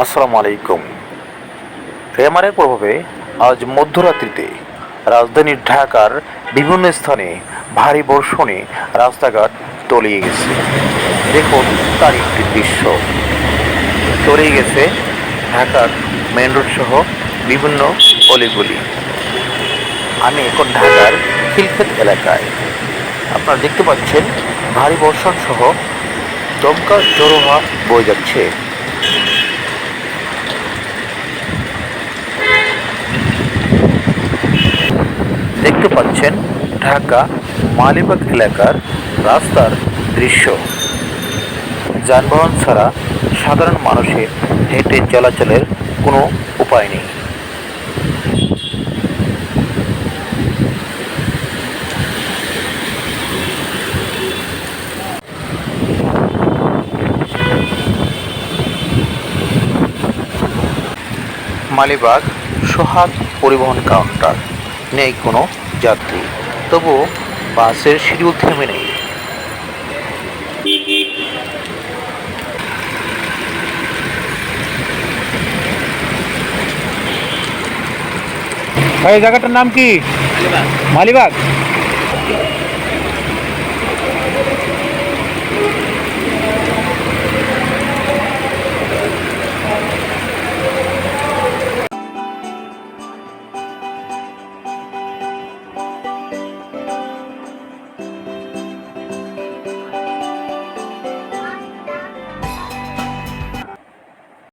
আসসালামু আলাইকুম। রেমারের প্রভাবে আজ মধ্যরাত্রিতে রাজধানী ঢাকার বিভিন্ন স্থানে ভারী বর্ষণে রাস্তাঘাট তলিয়ে গেছে। দেখুন তার একটি দৃশ্য। তলিয়ে গেছে ঢাকার মেন রোড সহ বিভিন্ন অলিগুলি আমি এখন ঢাকার খিলক্ষেত এলাকায়। আপনারা দেখতে পাচ্ছেন ভারী বর্ষণ সহ দমকা জোরোহা বয়ে যাচ্ছে। দেখতে পাচ্ছেন ঢাকা মালিবাগ এলাকার রাস্তার দৃশ্য। যানবাহন ছাড়া সাধারণ মানুষের হেঁটে চলাচলের কোনো উপায় নেই। মালিবাগ সোহাগ পরিবহন কাউন্টার। নেই কোনো যাত্রী তবু বাসের শিডিউল থেমে নেই। এই জায়গাটার নাম কি? মালিবাগ?